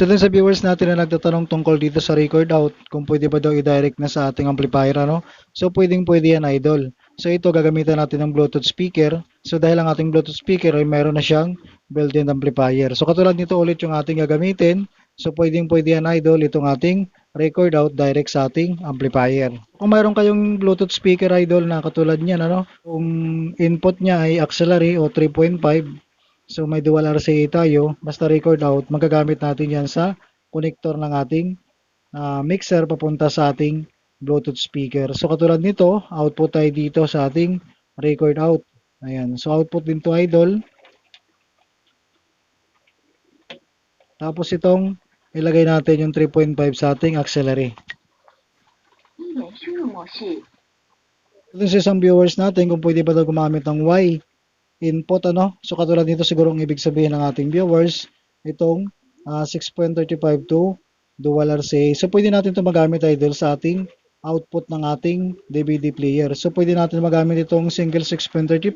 Dun sa viewers natin na nagtatanong tungkol dito sa record out, kung pwede ba daw i-direct na sa ating amplifier ano. So pwedeng pwede yan idol. So ito gagamitan natin ng Bluetooth speaker. So dahil ang ating Bluetooth speaker ay meron na siyang built-in amplifier. So katulad nito ulit yung ating gagamitin. So pwedeng pwede yan idol itong ating record out direct sa ating amplifier. Kung mayroon kayong Bluetooth speaker idol na katulad niyan ano, kung input niya ay auxiliary o 3.5 So may dual RCA tayo, basta record out, magagamit natin yan sa connector ng ating uh, mixer papunta sa ating Bluetooth speaker. So katulad nito, output tayo dito sa ating record out. Ayan. So output din to idol. Tapos itong ilagay natin yung 3.5 sa ating auxiliary. Ito sa isang viewers natin kung pwede ba daw gumamit ng Y input ano. So katulad nito siguro ang ibig sabihin ng ating viewers itong ah, 6.35 to dual RCA. So pwede natin ito magamit idol sa ating output ng ating DVD player. So pwede natin magamit itong single 6.35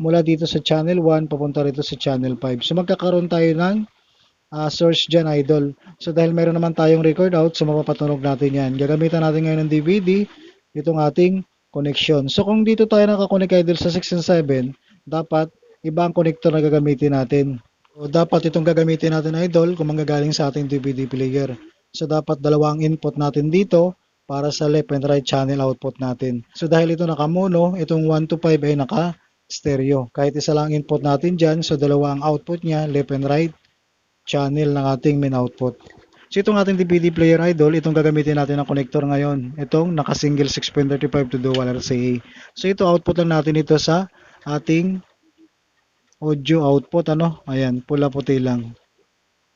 mula dito sa channel 1 papunta rito sa channel 5. So magkakaroon tayo ng ah, source dyan idol. So dahil meron naman tayong record out, so mapapatunog natin yan. Gagamitan natin ngayon ng DVD itong ating connection. So kung dito tayo nakakonect idol sa 6 and 7, dapat iba ang connector na gagamitin natin. So dapat itong gagamitin natin idol kung manggagaling sa ating DVD player. So dapat dalawang input natin dito para sa left and right channel output natin. So dahil ito naka-mono, itong 1 to 5 ay naka-stereo. Kahit isa lang input natin dyan, so dalawa ang output niya, left and right channel ng ating main output. So itong ating DVD player idol, itong gagamitin natin ng connector ngayon. Itong naka-single 6.35 to dual RCA. So ito output lang natin ito sa ating audio output ano. Ayan, pula puti lang.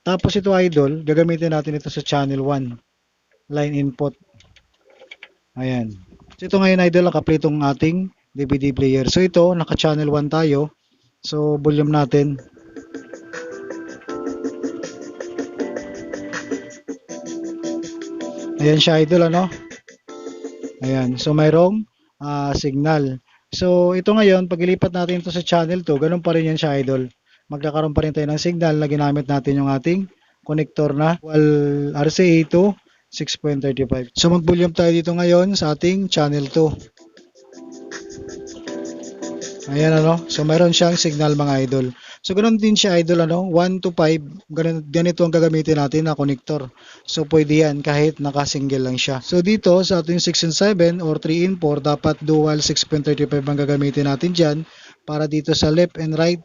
Tapos ito idol, gagamitin natin ito sa channel 1 line input. Ayan. So ito ngayon idol, naka-play itong ating DVD player. So ito, naka-channel 1 tayo. So volume natin Ayan siya idol ano. Ayan. So mayroong ah, signal. So ito ngayon, pag ilipat natin ito sa channel 2, ganun pa rin yan siya idol. Magkakaroon pa rin tayo ng signal na ginamit natin yung ating connector na dual RCA to 6.35. So mag-volume tayo dito ngayon sa ating channel 2. Ayan ano. So mayroon siyang signal mga idol. So ganoon din siya idol ano, 1 to 5, ganun, ganito ang gagamitin natin na connector. So pwede yan kahit naka-single lang siya. So dito sa ating 6 and 7 or 3 in 4, dapat dual 6.35 ang gagamitin natin dyan para dito sa left and right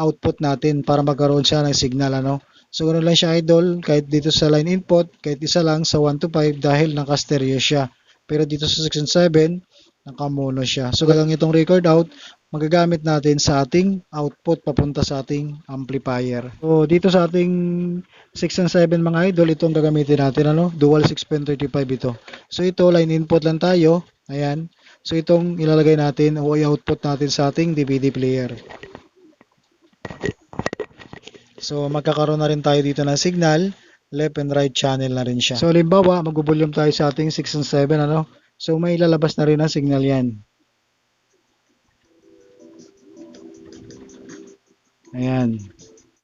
output natin para magkaroon siya ng signal ano. So ganoon lang siya idol, kahit dito sa line input, kahit isa lang sa 1 to 5 dahil naka-stereo siya. Pero dito sa 6 and 7, naka-mono siya. So gagang itong record out, magagamit natin sa ating output papunta sa ating amplifier. So dito sa ating 6 and 7 mga idol, itong gagamitin natin ano, dual 6.35 ito. So ito line input lang tayo. Ayan. So itong ilalagay natin o i-output natin sa ating DVD player. So magkakaroon na rin tayo dito ng signal, left and right channel na rin siya. So halimbawa, mag-volume tayo sa ating 6 and 7 ano. So may lalabas na rin ang signal yan. Ayan.